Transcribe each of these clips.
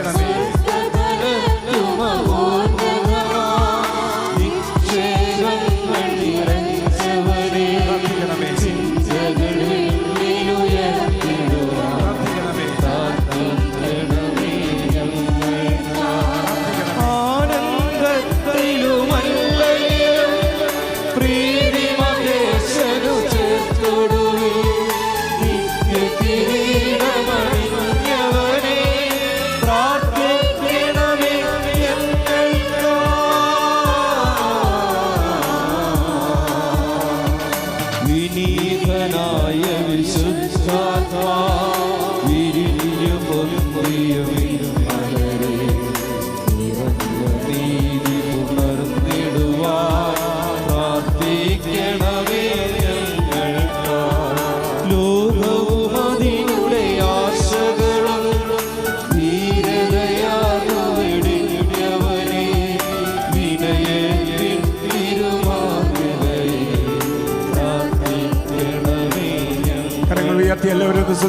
പ്രാർത്ഥിക്കണമേ പ്രാർത്ഥിക്കണമേ വിനീതനായ വിശുദ്ധാത്മാ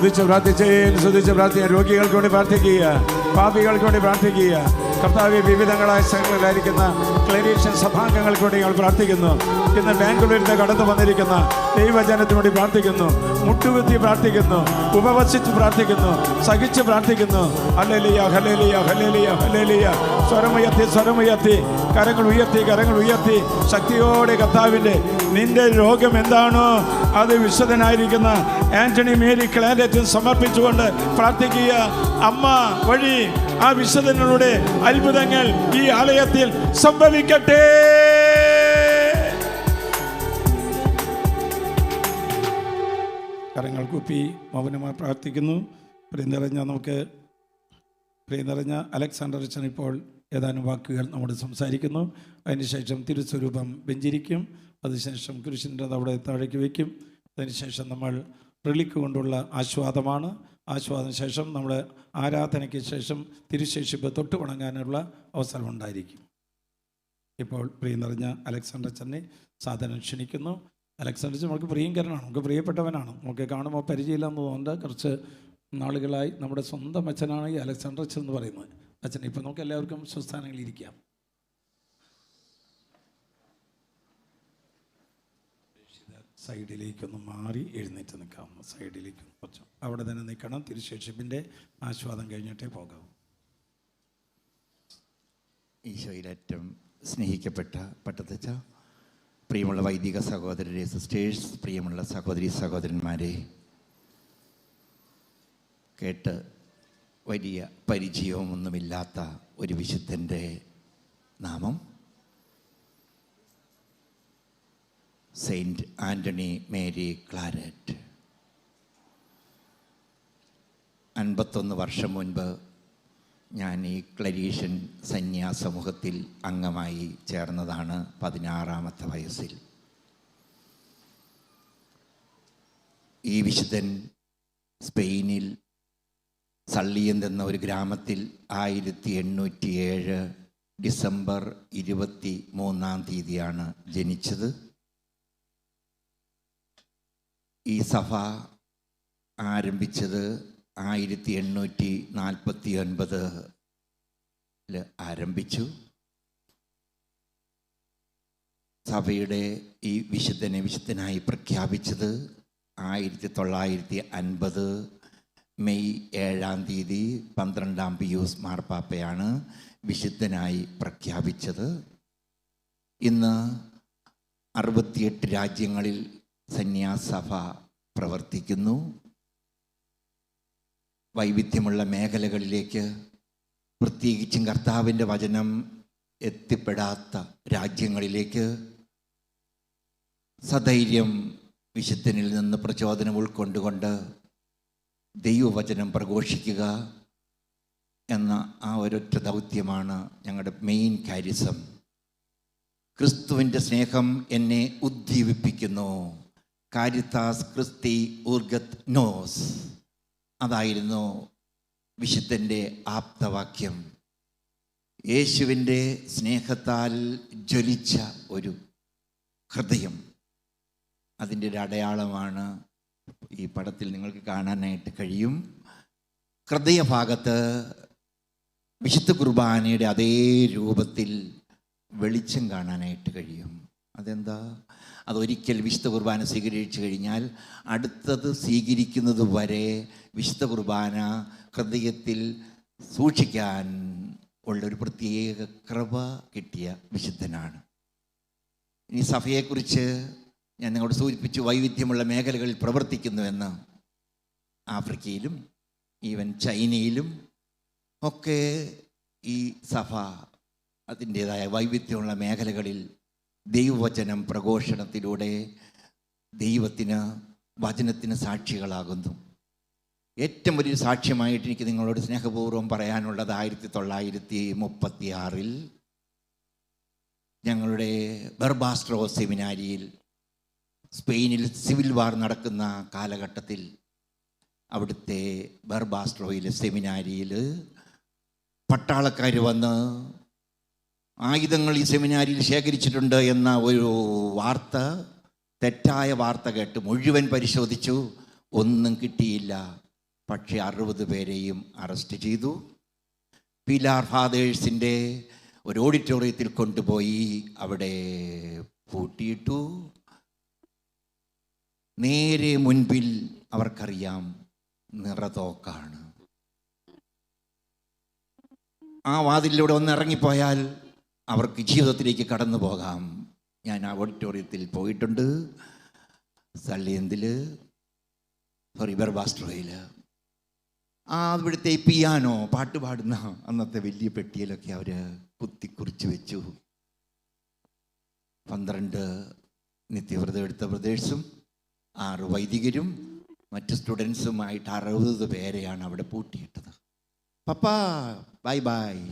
സ്തുതിച്ച് പ്രാർത്ഥിച്ച് സ്തുതിച്ച് പ്രാർത്ഥിക്കുക രോഗികൾക്ക് വേണ്ടി പ്രാർത്ഥിക്കുക. പാപികൾക്ക് വേണ്ടി പ്രാർത്ഥിക്കുക. കർത്താവ് വിവിധങ്ങളായ സ്ഥലങ്ങളിലായിരിക്കുന്ന ക്ലരീഷ്യൻ സഭാംഗങ്ങൾക്ക് വേണ്ടി ഞങ്ങൾ പ്രാർത്ഥിക്കുന്നു. ഇന്ന് ബാംഗ്ലൂരിൽ കടന്നു വന്നിരിക്കുന്ന ദൈവജനത്തിന് വേണ്ടി പ്രാർത്ഥിക്കുന്നു. മുട്ടുകുത്തി പ്രാർത്ഥിക്കുന്നു. ഉപവസിച്ച് പ്രാർത്ഥിക്കുന്നു. സഹിച്ച് പ്രാർത്ഥിക്കുന്നു. ഹല്ലേലൂയ ഹലേലിയ ഹലേലിയ ഹലേലിയ സ്വരമുയർത്തി സ്വരമുയർത്തി കരങ്ങൾ ഉയർത്തി കരങ്ങൾ ഉയർത്തി. ശക്തിയോടെ കർത്താവിന്റെ നിന്റെ രോഗം എന്താണോ അത് വിശുദ്ധനായിരിക്കുന്ന ആന്റണി മേരി ക്ലാരറ്റും സമർപ്പിച്ചുകൊണ്ട് പ്രാർത്ഥിക്കുക. അമ്മ വഴി ആ വിശുദ്ധനുടെ അത്ഭുതങ്ങൾ ഈ ആലയത്തിൽ സംഭവിക്കട്ടെ. കരങ്ങൾ കുപ്പി മൗനമായി പ്രാർത്ഥിക്കുന്നു. പ്രിയ നിറഞ്ഞ നമുക്ക് പ്രിയ നിറഞ്ഞ അലക്സാണ്ടർ ഇപ്പോൾ ഏതാനും വാക്കുകൾ നമ്മോട് സംസാരിക്കുന്നു. അതിനുശേഷം തിരുസ്വരൂപം വെഞ്ചിരിക്കും. അതിനുശേഷം കുരിശിന്റെ അവിടെ താഴേക്ക് വയ്ക്കും. അതിനുശേഷം നമ്മൾ റിളിക്ക് കൊണ്ടുള്ള ആസ്വാദമാണ് ആസ്വാദന ശേഷം നമ്മൾ ആരാധനയ്ക്ക് ശേഷം തിരുശേഷിപ്പ് തൊട്ട് വണങ്ങാനുള്ള അവസരം ഉണ്ടായിരിക്കും. ഇപ്പോൾ പ്രിയ നിറഞ്ഞ അലക്സാണ്ടർ അച്ഛനെ സാധനം ക്ഷണിക്കുന്നു. അലക്സാണ്ടർ നമുക്ക് പ്രിയങ്കരനാണ്. നമുക്ക് പ്രിയപ്പെട്ടവനാണ്. നമുക്ക് കാണുമ്പോൾ പരിചയമില്ലെന്ന് തോന്നുന്നത് കുറച്ച് നാളുകളായി നമ്മുടെ സ്വന്തം അച്ഛനാണ് ഈ അലക്സാണ്ടർ എന്ന് പറയുന്നത്. അച്ഛൻ ഇപ്പം നമുക്ക് എല്ലാവർക്കും സ്വസ്ഥാനങ്ങളിൽ ഇരിക്കാം. സൈഡിലേക്കൊന്ന് മാറി എഴുന്നേറ്റ് നിൽക്കാവുന്ന സൈഡിലേക്ക് കുറച്ച് അവിടെ തന്നെ നിൽക്കണം. തിരുശേഷിപ്പിന്റെ ആസ്വാദം കഴിഞ്ഞിട്ടേ പോകാവൂ. ഈശോയിലേറ്റവും സ്നേഹിക്കപ്പെട്ട പട്ടത്തച്ച പ്രിയമുള്ള വൈദിക സഹോദരരെ സിസ്റ്റേഴ്സ് പ്രിയമുള്ള സഹോദരി സഹോദരന്മാരെ കേട്ട് വലിയ പരിചയവുമൊന്നുമില്ലാത്ത ഒരു വിശുദ്ധന്റെ നാമം. Saint Antony Mary Claret. അൻപത്തൊന്ന് വർഷം മുൻപ് ഞാൻ ഈ ക്ലരീഷ്യൻ സന്യാസമൂഹത്തിൽ അംഗമായി ചേർന്നതാണ് പതിനാറാമത്തെ വയസ്സിൽ. ഈ വിശുദ്ധൻ സ്പെയിനിൽ സള്ളിയന്ത് എന്ന ഒരു ഗ്രാമത്തിൽ ആയിരത്തി എണ്ണൂറ്റി ഏഴ് ഡിസംബർ ഇരുപത്തി മൂന്നാം തീയതിയാണ് ജനിച്ചത്. ഈ സഭ ആരംഭിച്ചത് ആയിരത്തി എണ്ണൂറ്റി നാൽപ്പത്തി ഒൻപത് ആരംഭിച്ചു. സഭയുടെ ഈ വിശുദ്ധനെ വിശുദ്ധനായി പ്രഖ്യാപിച്ചത് ആയിരത്തി തൊള്ളായിരത്തി അൻപത് മെയ് ഏഴാം തീയതി പന്ത്രണ്ടാം പിയൂസ് മാർപ്പാപ്പയാണ് വിശുദ്ധനായി പ്രഖ്യാപിച്ചത്. ഇന്ന് അറുപത്തിയെട്ട് രാജ്യങ്ങളിൽ സന്യാസഭ പ്രവർത്തിക്കുന്നു. വൈവിധ്യമുള്ള മേഖലകളിലേക്ക് പ്രത്യേകിച്ചും കർത്താവിന്റെ വചനം എത്തിപ്പെടാത്ത രാജ്യങ്ങളിലേക്ക് സധൈര്യം വിശുദ്ധനിൽ നിന്ന് പ്രചോദനം ഉൾക്കൊണ്ടുകൊണ്ട് ദൈവവചനം പ്രഘോഷിക്കുക എന്ന ആ ഒരൊറ്റ ദൗത്യമാണ് ഞങ്ങളുടെ മെയിൻ കാര്യസം. ക്രിസ്തുവിന്റെ സ്നേഹം എന്നെ ഉദ്ദീപിപ്പിക്കുന്നു. കാരിത്താസ് ക്രിസ്തി ഊർഗത് നോസ് അതായിരുന്നു വിശുദ്ധന്റെ ആപ്തവാക്യം. യേശുവിന്റെ സ്നേഹത്താൽ ജ്വലിച്ച ഒരു ഹൃദയം. അതിന്റെ ഒരു അടയാളമാണ് ഈ പടത്തിൽ നിങ്ങൾക്ക് കാണാനായിട്ട് കഴിയും. ഹൃദയഭാഗത്ത് വിശുദ്ധ കുർബാനയുടെ അതേ രൂപത്തിൽ വെളിച്ചം കാണാനായിട്ട് കഴിയും. അതെന്താ? അതൊരിക്കൽ വിശുദ്ധ കുർബാന സ്വീകരിച്ചു കഴിഞ്ഞാൽ അടുത്തത് സ്വീകരിക്കുന്നത് വരെ വിശുദ്ധ കുർബാന ഹൃദയത്തിൽ സൂക്ഷിക്കാൻ ഉള്ളൊരു പ്രത്യേക കൃപ കിട്ടിയ വിശുദ്ധനാണ്. ഇനി സഭയെക്കുറിച്ച് ഞാൻ നിങ്ങളോട് സൂചിപ്പിച്ചു വൈവിധ്യമുള്ള മേഖലകളിൽ പ്രവർത്തിക്കുന്നുവെന്ന് ആഫ്രിക്കയിലും ഈവൻ ചൈനയിലും ഒക്കെ ഈ സഭ അതിന്റേതായ വൈവിധ്യമുള്ള മേഖലകളിൽ ദൈവവചനം പ്രഘോഷണത്തിലൂടെ ദൈവത്തിന് വചനത്തിന് സാക്ഷികളാകുന്നു. ഏറ്റവും വലിയൊരു സാക്ഷ്യമായിട്ട് എനിക്ക് നിങ്ങളോട് സ്നേഹപൂർവം പറയാനുള്ളത് ആയിരത്തി തൊള്ളായിരത്തി മുപ്പത്തി ആറിൽ ഞങ്ങളുടെ ബർബാസ്ട്രോ സെമിനാരിയിൽ സ്പെയിനിൽ സിവിൽ വാർ നടക്കുന്ന കാലഘട്ടത്തിൽ അവിടുത്തെ ബർബാസ്ട്രോയിലെ സെമിനാരിയിൽ പട്ടാളക്കാർ വന്ന് ആയുധങ്ങൾ ഈ സെമിനാരിയിൽ ശേഖരിച്ചിട്ടുണ്ട് എന്ന ഒരു വാർത്ത തെറ്റായ വാർത്ത കേട്ട് മുഴുവൻ പരിശോധിച്ചു. ഒന്നും കിട്ടിയില്ല. പക്ഷേ അറുപത് പേരെയും അറസ്റ്റ് ചെയ്തു. പിലാർ ഫാദേഴ്സിന്റെ ഒരു ഓഡിറ്റോറിയത്തിൽ കൊണ്ടുപോയി അവിടെ പൂട്ടിയിട്ടു. നേരെ മുൻപിൽ അവർക്കറിയാം നിറതോക്കാണ്. ആ വാതിലിലൂടെ ഒന്ന് ഇറങ്ങിപ്പോയാൽ അവർക്ക് ജീവിതത്തിലേക്ക് കടന്നു പോകാം. ഞാൻ ആ ഓഡിറ്റോറിയത്തിൽ പോയിട്ടുണ്ട്. സള്ളിയന്തിൽ സോറി ബർബാസ്ട്രോയിൽ ആ അവിടുത്തെ പിയാനോ പാട്ട് പാടുന്ന അന്നത്തെ വലിയ പെട്ടിയിലൊക്കെ അവർ കുത്തിക്കുറിച്ച് വെച്ചു. പന്ത്രണ്ട് നിത്യവ്രതം എടുത്ത ബ്രദേഴ്സും ആറ് വൈദികരും മറ്റ് സ്റ്റുഡൻസുമായിട്ട് അറുപത് പേരെയാണ് അവിടെ പൂട്ടിയിട്ടത്. Papa bye bye.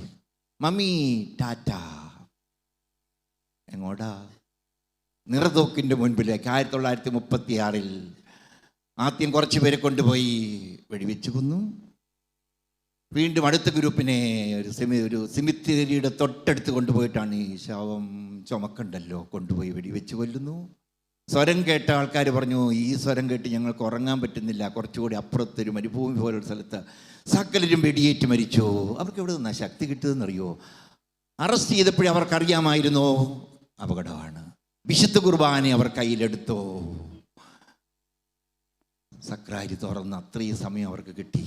Mummy Tata. എങ്ങോടാ? നിറതോക്കിന്റെ മുൻപിലേക്ക് ആയിരത്തി തൊള്ളായിരത്തി മുപ്പത്തി ആറിൽ ആദ്യം കുറച്ച് പേരെ കൊണ്ടുപോയി വെടിവെച്ച് കൊന്നു. വീണ്ടും അടുത്ത ഗ്രൂപ്പിനെ ഒരു സെമി ഒരു സിമിത്തേരിയുടെ തൊട്ടടുത്ത് കൊണ്ടുപോയിട്ടാണ് ഈ ശവം ചുമക്കണ്ടല്ലോ കൊണ്ടുപോയി വെടിവെച്ച് കൊല്ലുന്നു. സ്വരം കേട്ട ആൾക്കാർ പറഞ്ഞു ഈ സ്വരം കേട്ട് ഞങ്ങൾക്ക് ഉറങ്ങാൻ പറ്റുന്നില്ല. കുറച്ചുകൂടി അപ്പുറത്തൊരു മരുഭൂമി പോലൊരു സ്ഥലത്ത് സക്കലരും വെടിയേറ്റ് മരിച്ചു. അവർക്ക് എവിടെ നിന്നാണ് ശക്തി കിട്ടുമെന്നറിയോ അറസ്റ്റ് ചെയ്തപ്പോഴേ അവർക്കറിയാമായിരുന്നോ? അപകടമാണ്. വിശുദ്ധ കുർബാന അവർ കയ്യിലെടുത്തോ. സക്രാരി തുറന്ന് അത്രയും സമയം അവർക്ക് കിട്ടി.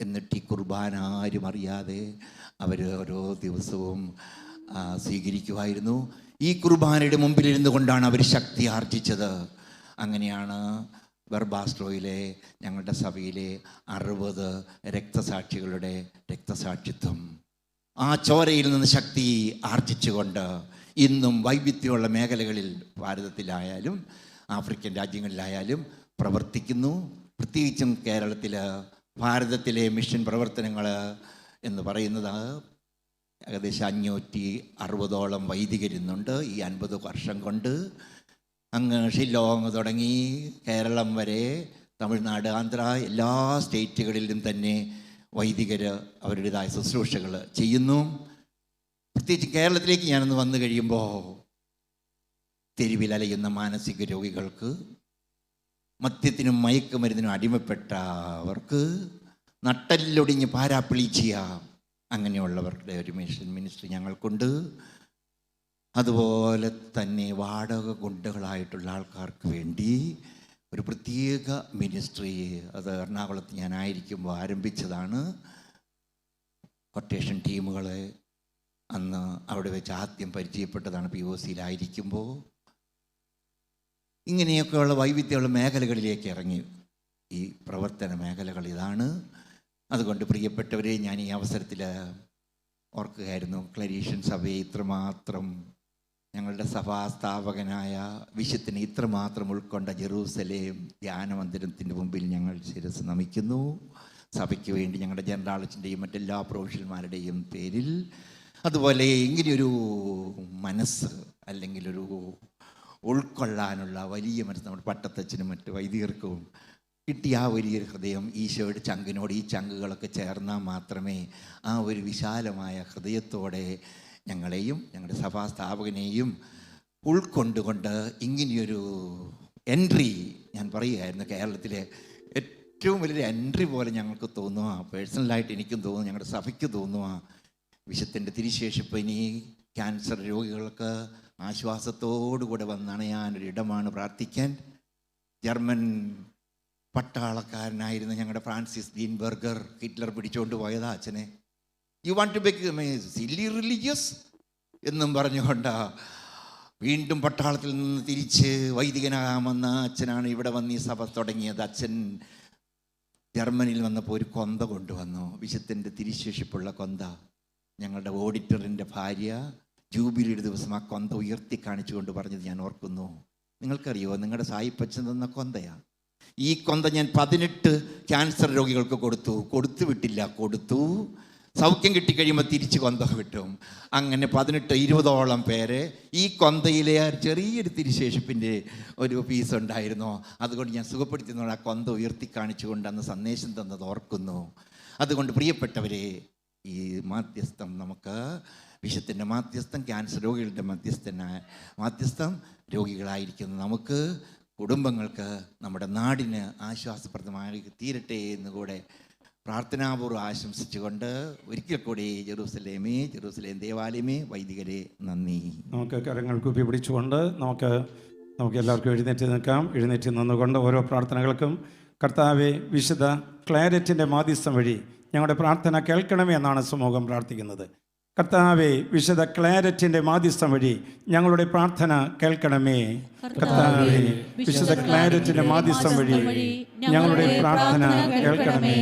എന്നിട്ട് ഈ കുർബാന ആരും അറിയാതെ അവർ ഓരോ ദിവസവും സ്വീകരിക്കുമായിരുന്നു. ഈ കുർബാനയുടെ മുമ്പിലിരുന്നു കൊണ്ടാണ് അവർ ശക്തി ആർജിച്ചത്. അങ്ങനെയാണ് ബർബാസ്ട്രോയിലെ ഞങ്ങളുടെ സഭയിലെ അറുപത് രക്തസാക്ഷികളുടെ രക്തസാക്ഷിത്വം. ആ ചോരയിൽ നിന്ന് ശക്തി ആർജിച്ചുകൊണ്ട് ഇന്നും വൈവിധ്യമുള്ള മേഖലകളിൽ ഭാരതത്തിലായാലും ആഫ്രിക്കൻ രാജ്യങ്ങളിലായാലും പ്രവർത്തിക്കുന്നു. പ്രത്യേകിച്ചും കേരളത്തിൽ ഭാരതത്തിലെ മിഷൻ പ്രവർത്തനങ്ങൾ എന്ന് പറയുന്നത് ഏകദേശം അഞ്ഞൂറ്റി അറുപതോളം വൈദികരിന്നുണ്ട് ഈ അൻപത് വർഷം കൊണ്ട്. അങ്ങ് ഷില്ലോങ് തുടങ്ങി കേരളം വരെ തമിഴ്നാട് ആന്ധ്ര എല്ലാ സ്റ്റേറ്റുകളിലും തന്നെ വൈദികർ അവരുടേതായ ശുശ്രൂഷകൾ ചെയ്യുന്നു. പ്രത്യേകിച്ച് കേരളത്തിലേക്ക് ഞാനൊന്ന് വന്നു കഴിയുമ്പോൾ തെരുവിൽ അലയുന്ന മാനസിക രോഗികൾക്ക് മദ്യത്തിനും മയക്കുമരുന്നിനും അടിമപ്പെട്ടവർക്ക് നട്ടല്ലൊടിഞ്ഞ് പാരാപ്പിളിച്ചിയ അങ്ങനെയുള്ളവരുടെ ഒരു മിഷൻ മിനിസ്ട്രി ഞങ്ങൾക്കുണ്ട്. അതുപോലെ തന്നെ വാടക ഗുണ്ടകളായിട്ടുള്ള ആൾക്കാർക്ക് വേണ്ടി ഒരു പ്രത്യേക മിനിസ്ട്രി അത് എറണാകുളത്ത് ഞാനായിരിക്കുമ്പോൾ ആരംഭിച്ചതാണ്. കൊട്ടേഷൻ ടീമുകളെ അന്ന് അവിടെ വെച്ച് ആദ്യം പരിചയപ്പെട്ടതാണ് പി ഒ സിയിലായിരിക്കുമ്പോൾ ഇങ്ങനെയൊക്കെയുള്ള വൈവിധ്യമുള്ള മേഖലകളിലേക്ക് ഇറങ്ങി. ഈ പ്രവർത്തന മേഖലകൾ ഇതാണ്. അതുകൊണ്ട് പ്രിയപ്പെട്ടവരെ ഞാൻ ഈ അവസരത്തിൽ ഓർക്കുകയായിരുന്നു ക്ലരീഷൻ സഭയെ ഇത്രമാത്രം ഞങ്ങളുടെ സഭാസ്ഥാപകനായ വിശുദ്ധനെ ഇത്രമാത്രം ഉൾക്കൊണ്ട ജെറൂസലേം ധ്യാനമന്ദിരത്തിന്റെ മുമ്പിൽ ഞങ്ങൾ ശിരസ് നമിക്കുന്നു. സഭയ്ക്ക് വേണ്ടി ഞങ്ങളുടെ ജനറാളിച്ചിന്റെയും മറ്റെല്ലാ പ്രൊഫഷണൽമാരുടെയും പേരിൽ അതുപോലെ ഇങ്ങനെയൊരു മനസ്സ് അല്ലെങ്കിൽ ഒരു ഉൾക്കൊള്ളാനുള്ള വലിയ മനസ്സ് നമ്മുടെ പട്ടത്തച്ഛനും മറ്റ് വൈദികർക്കും കിട്ടിയ ആ വലിയ ഹൃദയം ഈശോയുടെ ചങ്കിനോട് ഈ ചങ്കുകളൊക്കെ ചേർന്നാൽ മാത്രമേ ആ ഒരു വിശാലമായ ഹൃദയത്തോടെ ഞങ്ങളെയും ഞങ്ങളുടെ സഭാ സ്ഥാപകനെയും ഉൾക്കൊണ്ടുകൊണ്ട് ഇങ്ങനെയൊരു എൻട്രി ഞാൻ പറയുകയായിരുന്നു കേരളത്തിലെ ഏറ്റവും വലിയൊരു എൻട്രി പോലെ ഞങ്ങൾക്ക് തോന്നുക പേഴ്സണലായിട്ട് എനിക്കും തോന്നുന്നു ഞങ്ങളുടെ സഭയ്ക്ക് തോന്നുക വിശത്തിന്റെ തിരിശേഷിപ്പ് ഇനി ക്യാൻസർ രോഗികൾക്ക് ആശ്വാസത്തോടുകൂടെ വന്നണയാനൊരിടമാണ് പ്രാർത്ഥിക്കാൻ. ജർമ്മൻ പട്ടാളക്കാരനായിരുന്ന ഞങ്ങളുടെ ഫ്രാൻസിസ് ഡീൻ ബർഗർ ഹിറ്റ്ലർ പിടിച്ചുകൊണ്ട് പോയതാ അച്ഛനെ. You want to beck silly religious എന്നും പറഞ്ഞുകൊണ്ട് വീണ്ടും പട്ടാളത്തിൽ നിന്ന് തിരിച്ച് വൈദികനാകാമെന്ന അച്ഛനാണ് ഇവിടെ വന്ന് ഈ സഭ തുടങ്ങിയത്. അച്ഛൻ ജർമ്മനിയിൽ വന്നപ്പോൾ ഒരു കൊന്ത കൊണ്ടുവന്നു. വിശുദ്ധന്റെ തിരിശേഷിപ്പുള്ള കൊന്ത. ഞങ്ങളുടെ ഓഡിറ്ററിന്റെ ഭാര്യ ജൂബിലിയുടെ ദിവസം ആ കൊന്ത ഉയർത്തി കാണിച്ചുകൊണ്ട് പറഞ്ഞത് ഞാൻ ഓർക്കുന്നു. നിങ്ങൾക്കറിയോ? നിങ്ങളുടെ സായിപ്പച്ചൻ തന്ന കൊന്തയാ. ഈ കൊന്ത ഞാൻ പതിനെട്ട് ക്യാൻസർ രോഗികൾക്ക് കൊടുത്തു. കൊടുത്തു വിട്ടില്ല കൊടുത്തു. സൗഖ്യം കിട്ടിക്കഴിയുമ്പോൾ തിരിച്ച് കൊന്ത കിട്ടും. അങ്ങനെ പതിനെട്ട് ഇരുപതോളം പേരെ ഈ കൊന്തയിലെ ചെറിയൊരു തിരിശേഷിപ്പിന്റെ ഒരു പീസ് ഉണ്ടായിരുന്നു. അതുകൊണ്ട് ഞാൻ സുഖപ്പെടുത്തി ആ കൊന്ത ഉയർത്തി കാണിച്ചുകൊണ്ട് അന്ന് സന്ദേശം തന്നത് ഓർക്കുന്നു. അതുകൊണ്ട് പ്രിയപ്പെട്ടവരെ ഈ മാധ്യസ്ഥം നമുക്ക് വിഷത്തിന്റെ മാധ്യസ്ഥം ക്യാൻസർ രോഗികളുടെ മധ്യസ്ഥനായ മാധ്യസ്ഥം രോഗികളായിരിക്കുന്ന. നമുക്ക് കുടുംബങ്ങൾക്ക് നമ്മുടെ നാടിന് ആശ്വാസപ്രദമായി തീരട്ടെ എന്ന് കൂടെ പ്രാർത്ഥനാപൂർവം ആശംസിച്ചുകൊണ്ട് ഒരിക്കൽ കൂടി ജെറൂസലേമേ ജെറൂസലേം ദേവാലയമേ വൈദികരെ നന്ദി. നമുക്ക് കരങ്ങൾ കൂപ്പി പിടിച്ചുകൊണ്ട് നമുക്ക് നമുക്ക് എല്ലാവർക്കും എഴുന്നേറ്റ് നിൽക്കാം. എഴുന്നേറ്റ് നിന്നുകൊണ്ട് ഓരോ പ്രാർത്ഥനകൾക്കും കർത്താവെ വിശുദ്ധ ക്ലാരറ്റിന്റെ മാധ്യസ്ഥം വഴി ഞങ്ങളുടെ പ്രാർത്ഥന കേൾക്കണമേ എന്നാണ് സമൂഹം പ്രാർത്ഥിക്കുന്നത്. കർത്താവെ വിശുദ്ധ ക്ലാരറ്റിന്റെ മാധ്യസ്ഥം വഴി ഞങ്ങളുടെ പ്രാർത്ഥന കേൾക്കണമേ. കർത്താവെ വിശുദ്ധ ക്ലാരറ്റിന്റെ മാധ്യസ്ഥം വഴി ഞങ്ങളുടെ പ്രാർത്ഥന കേൾക്കണമേ.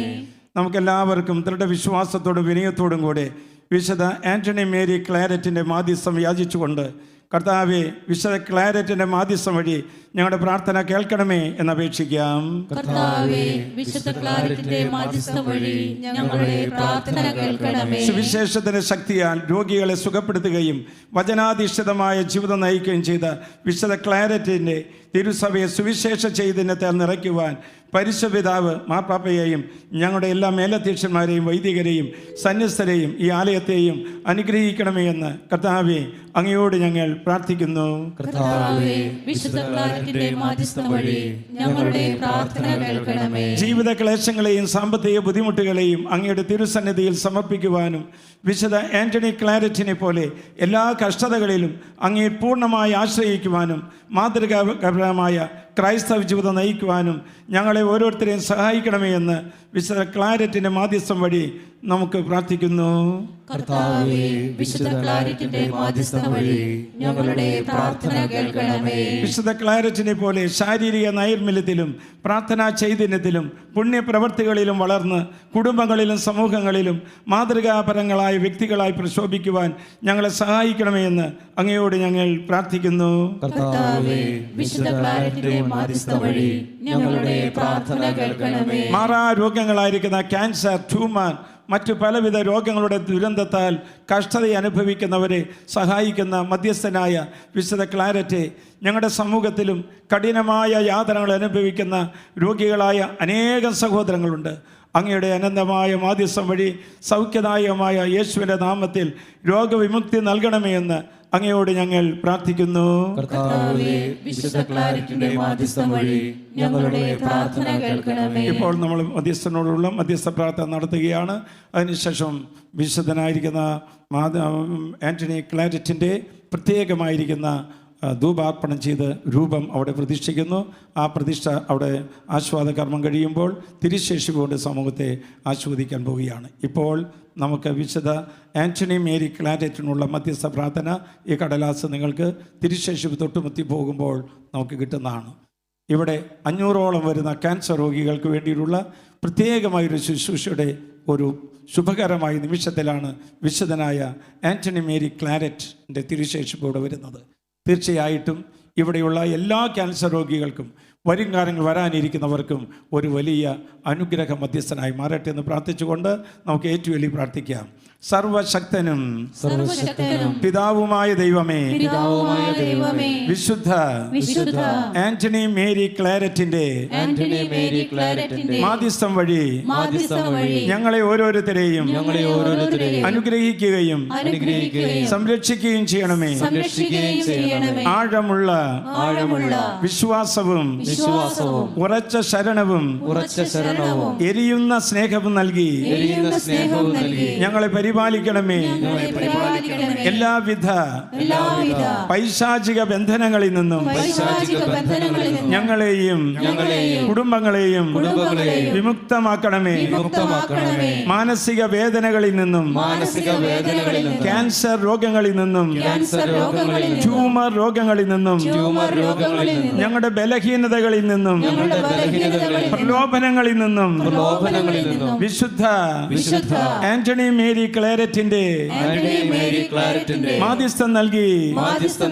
നമുക്കെല്ലാവർക്കും ദൃഢവിശ്വാസത്തോടും വിനയത്തോടും കൂടെ വിശുദ്ധ ആന്റണി മേരി ക്ലാരറ്റിന്റെ മാധ്യസ്ഥം യാചിച്ചുകൊണ്ട് കർത്താവെ വിശുദ്ധ ക്ലാരിറ്റിന്റെ മാധ്യസ്ഥം വഴി ഞങ്ങളുടെ പ്രാർത്ഥന കേൾക്കണമേ എന്ന് അപേക്ഷിക്കാം ക്ലാരറ്റിന്റെ സുവിശേഷത്തിന്റെ ശക്തിയാൽ രോഗികളെ സുഖപ്പെടുത്തുകയും വചനാധിഷ്ഠിതമായ ജീവിതം നയിക്കുകയും ചെയ്ത വിശുദ്ധ ക്ലാരറ്റിന്റെ തിരുസഭയെ സുവിശേഷ ചൈതന്യത്താൽ നിറയ്ക്കുവാൻ പരിശുപിതാവ് മാപ്പാപ്പയെയും ഞങ്ങളുടെ എല്ലാ മേലധ്യക്ഷന്മാരെയും വൈദികരെയും സന്യസ്തരെയും ഈ ആലയത്തെയും അനുഗ്രഹിക്കണമേ എന്ന് കർത്താവെ അങ്ങയോട് ഞങ്ങൾ പ്രാർത്ഥിക്കുന്നു. കർത്താവേ വിശുദ്ധ ക്ലാരറ്റിന്റെ മാധ്യസ്ഥം ഞങ്ങളുടെ പ്രാർത്ഥന കേൾക്കണമേ. ജീവിത ക്ലേശങ്ങളെയും സാമ്പത്തിക ബുദ്ധിമുട്ടുകളെയും അങ്ങയുടെ തിരുസന്നിധിയിൽ സമർപ്പിക്കുവാനും വിശുദ്ധ ആന്റണി ക്ലാരറ്റിനെ പോലെ എല്ലാ കഷ്ടതകളിലും അങ്ങയെ പൂർണമായി ആശ്രയിക്കുവാനും മാതൃകാപരമായ ക്രൈസ്തവ ജീവിതം നയിക്കുവാനും ഞങ്ങളെ ഓരോരുത്തരെയും സഹായിക്കണമേ എന്ന് വിശുദ്ധ ക്ലാരറ്റിന്റെ മാധ്യസ്ഥം വഴി നമുക്ക് പ്രാർത്ഥിക്കുന്നു. വിശുദ്ധ ക്ലാരറ്റിന്റെ മാധ്യസ്ഥം വഴി ഞങ്ങളുടെ പ്രാർത്ഥന കേൾക്കണമേ. വിശുദ്ധ ക്ലാരറ്റിനെ പോലെ ശാരീരിക നൈർമല്യത്തിലും പ്രാർത്ഥനാ ചൈതന്യത്തിലും പുണ്യപ്രവർത്തികളിലും വളർന്ന് കുടുംബങ്ങളിലും സമൂഹങ്ങളിലും മാതൃകാപരങ്ങളായ വ്യക്തികളായി പ്രശോഭിക്കുവാൻ ഞങ്ങളെ സഹായിക്കണമേ എന്ന് അങ്ങയോട് ഞങ്ങൾ പ്രാർത്ഥിക്കുന്നു. വിശുദ്ധ ക്ലാരറ്റിന്റെ മാധ്യസ്ഥം വഴി ഞങ്ങളുടെ കേൾക്കണമേ. മാറാ രോഗങ്ങളായിരിക്കുന്ന ക്യാൻസർ ട്യൂമർ മറ്റു പലവിധ രോഗങ്ങളുടെ ദുരന്തത്താൽ കഷ്ടത അനുഭവിക്കുന്നവരെ സഹായിക്കുന്ന മധ്യസ്ഥനായ വിശുദ്ധ ക്ലാരറ്റ് ഞങ്ങളുടെ സമൂഹത്തിലും കഠിനമായ യാതനകൾ അനുഭവിക്കുന്ന രോഗികളായ അനേകം സഹോദരങ്ങളുണ്ട്. അങ്ങയുടെ അനന്തമായ മാധ്യസ്ഥം വഴി സൗഖ്യദായകമായ യേശുവിന്റെ നാമത്തിൽ രോഗവിമുക്തി നൽകണമേ എന്ന് അങ്ങയോട് ഞങ്ങൾ പ്രാർത്ഥിക്കുന്നു. ക്ലാരറ്റിന്റെ ഇപ്പോൾ നമ്മൾ മധ്യസ്ഥനോടുള്ള മധ്യസ്ഥ പ്രാർത്ഥന നടത്തുകയാണ്. അതിനുശേഷം വിശുദ്ധനായിരിക്കുന്ന ആന്റണി ക്ലാരറ്റിന്റെ പ്രത്യേകമായിരിക്കുന്ന ധൂപാർപ്പണം ചെയ്ത് രൂപം അവിടെ പ്രതിഷ്ഠിക്കുന്നു. ആ പ്രതിഷ്ഠ അവിടെ ആസ്വാദ കർമ്മം കഴിയുമ്പോൾ തിരിശേഷി കൊണ്ട് സമൂഹത്തെ ആസ്വദിക്കാൻ പോവുകയാണ്. ഇപ്പോൾ നമുക്ക് വിശുദ്ധ ആന്റണി മേരി ക്ലാരറ്റിനുള്ള മധ്യസ്ഥ പ്രാർത്ഥന ഈ കടലാസ് നിങ്ങൾക്ക് തിരുശേഷിപ്പ് തൊട്ടുമുത്തി പോകുമ്പോൾ നമുക്ക് കിട്ടുന്നതാണ്. ഇവിടെ അഞ്ഞൂറോളം വരുന്ന ക്യാൻസർ രോഗികൾക്ക് വേണ്ടിയിട്ടുള്ള പ്രത്യേകമായൊരു ശുശ്രൂഷയുടെ ഒരു ശുഭകരമായ നിമിഷത്തിലാണ് വിശുദ്ധനായ ആന്റണി മേരി ക്ലാരറ്റിന്റെ തിരുശേഷിപ്പ് ഇവിടെ വരുന്നത്. തീർച്ചയായിട്ടും ഇവിടെയുള്ള എല്ലാ ക്യാൻസർ രോഗികൾക്കും വരും കാലങ്ങൾ വരാനിരിക്കുന്നവർക്കും ഒരു വലിയ അനുഗ്രഹ മധ്യസ്ഥനായി മാറട്ടെ എന്ന് പ്രാർത്ഥിച്ചുകൊണ്ട് നമുക്ക് ഏറ്റവും വലിയ പ്രാർത്ഥിക്കാം. സർവശക്തനും പിതാവുമായ ദൈവമേ. വിശുദ്ധ ആന്റണി മേരി ക്ലാരറ്റിന്റെ മാധ്യസ്ഥം വഴി ഞങ്ങളെ ഓരോരുത്തരെയും അനുഗ്രഹിക്കുകയും സംരക്ഷിക്കുകയും ചെയ്യണമേ. ആഴമുള്ള വിശ്വാസവും ഉറച്ച ശരണവും എരിയുന്ന സ്നേഹവും നൽകി ഞങ്ങളെ പരി പരിപാലിക്കണമേ. എല്ലാവിധ പൈശാചിക ബന്ധനങ്ങളിൽ നിന്നും ഞങ്ങളെയും കുടുംബങ്ങളെയും വിമുക്തമാക്കണമേ. മാനസിക വേദനകളിൽ നിന്നും ക്യാൻസർ രോഗങ്ങളിൽ നിന്നും ട്യൂമർ രോഗങ്ങളിൽ നിന്നും ഞങ്ങളുടെ ബലഹീനതകളിൽ നിന്നും പ്രലോഭനങ്ങളിൽ നിന്നും വിശുദ്ധ ആന്റണി മേരി ക്ലേരറ്റിന്റെ മാധ്യസ്ഥം നൽകി.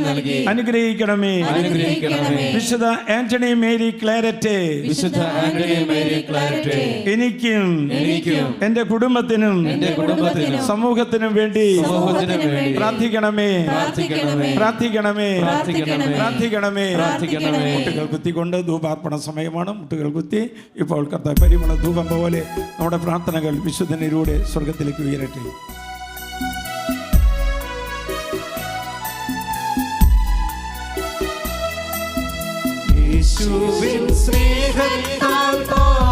നൽകി. അനുഗ്രഹിക്കണമേ. അനുഗ്രഹിക്കണമേ. വിശുദ്ധ ആന്റണി മേരി ക്ലേരറ്റ്. വിശുദ്ധ ആന്റണി മേരി ക്ലാരറ്റ്. എനിക്കും എനിക്കും എന്റെ കുടുംബത്തിനും എന്റെ കുടുംബത്തിനും സമൂഹത്തിനും വേണ്ടി സമൂഹത്തിനും വേണ്ടി പ്രാർത്ഥിക്കണമേ. പ്രാർത്ഥിക്കണമേ. പ്രാർത്ഥിക്കണമേ. പ്രാർത്ഥിക്കണമേ. പ്രാർത്ഥിക്കണമേ. പ്രാർത്ഥിക്കണമേ. മുട്ടുകൾ കുത്തിക്കൊണ്ട് ധൂപാർപ്പണ സമയമാണ്. മുട്ടുകൾ കുത്തി ഇപ്പോൾ കർത്താവ് പരിമള ധൂപം പോലെ നമ്മുടെ പ്രാർത്ഥനകൾ വിശുദ്ധനിലൂടെ സ്വർഗത്തിലേക്ക് ഉയരട്ടെ. യേശുവിൻ സ്നേഹത്താൽ പാപിയെ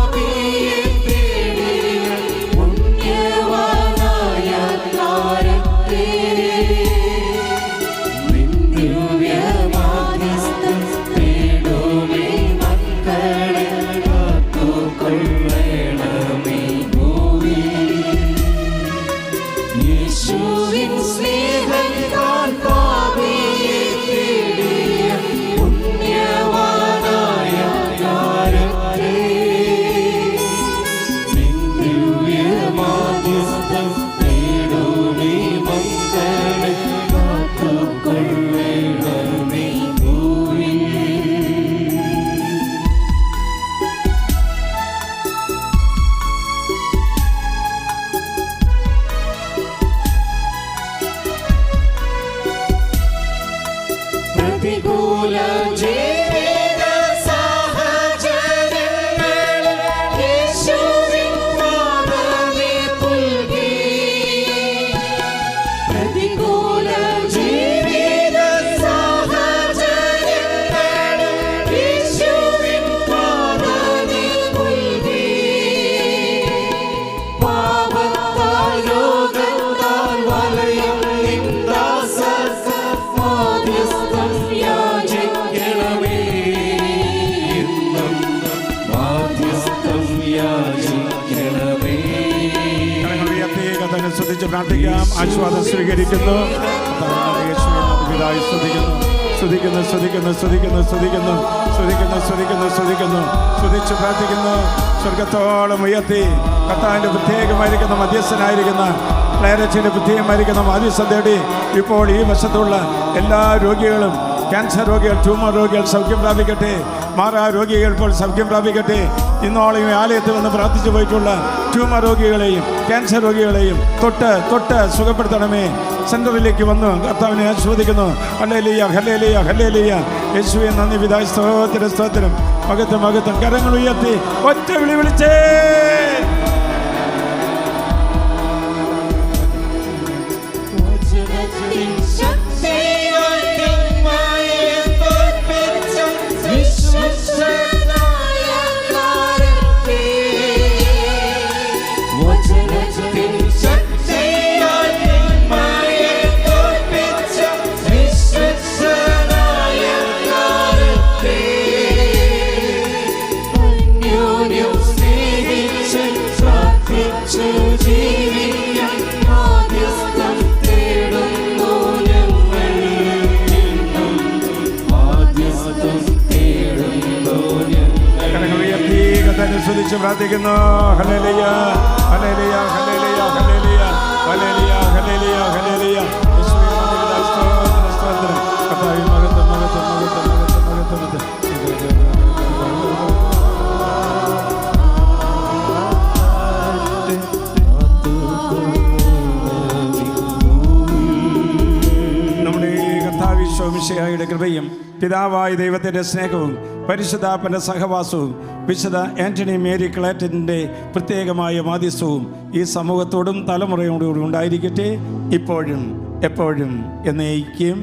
പ്രാർത്ഥിക്കാം. ആശ്വാദം സ്വീകരിക്കുന്നു. ശ്രദ്ധിക്കുന്നു ശ്രദ്ധിക്കുന്നു ശ്രദ്ധിക്കുന്നു സ്തുതിക്കുന്നു. സ്തുതിക്കുന്നു സ്തുതിക്കുന്നു സ്തുതിക്കുന്നു സ്തുതിക്കുന്നു സ്തുതിക്കുന്നു സ്തുതിക്കുന്നു സ്തുതിച്ച് പ്രാർത്ഥിക്കുന്നു. സ്വർഗത്തോളം ഉയർത്തി കർത്താവിന്റെ പ്രത്യേകമായിരിക്കുന്ന മധ്യസ്ഥനായിരിക്കുന്ന ക്ലാരറ്റിന്റെ പ്രത്യേകമായിരിക്കുന്ന മാധ്യസ്ഥം തേടി ഇപ്പോൾ ഈ വശത്തുള്ള എല്ലാ രോഗികളും ക്യാൻസർ രോഗികൾ ട്യൂമർ രോഗികൾ സൗഖ്യം പ്രാപിക്കട്ടെ. മാറാ രോഗികൾ ഇപ്പോൾ സൗഖ്യം പ്രാപിക്കട്ടെ. ഇന്നോളം ആലയത്തിൽ വന്ന് പ്രാർത്ഥിച്ചു പോയിട്ടുള്ള ട്യൂമർ രോഗികളെയും ക്യാൻസർ രോഗികളെയും തൊട്ട് തൊട്ട് സുഖപ്പെടുത്തണമേ. സെന്ററിലേക്ക് വന്ന് കർത്താവിനെ ആസ്വദിക്കുന്നു ഹല്ലേലൂയ ഹല്ലേലൂയ ഹല്ലേലൂയ. യേശുവെ നന്ദി വിധായ സ്തോത്രം സ്തോത്രം. മകത്തും മകത്തും കരങ്ങൾ ഉയർത്തി ഒറ്റ വിളി വിളിച്ചേ. വിളിച്ച് പ്രാർത്ഥിക്കുന്നു. ഹലലിയ ഹലലിയ കൃപയും പിതാവായ ദൈവത്തിന്റെ സ്നേഹവും പരിശുദ്ധാപ്പന്റെ സഹവാസവും വിശുദ്ധ ആന്റണി മേരി ക്ലാറ്റിന്റെ പ്രത്യേകമായ മാധ്യസ്ഥവും ഈ സമൂഹത്തോടും തലമുറയോടും ഉണ്ടായിരിക്കട്ടെ ഇപ്പോഴും എപ്പോഴും എന്നേക്കും.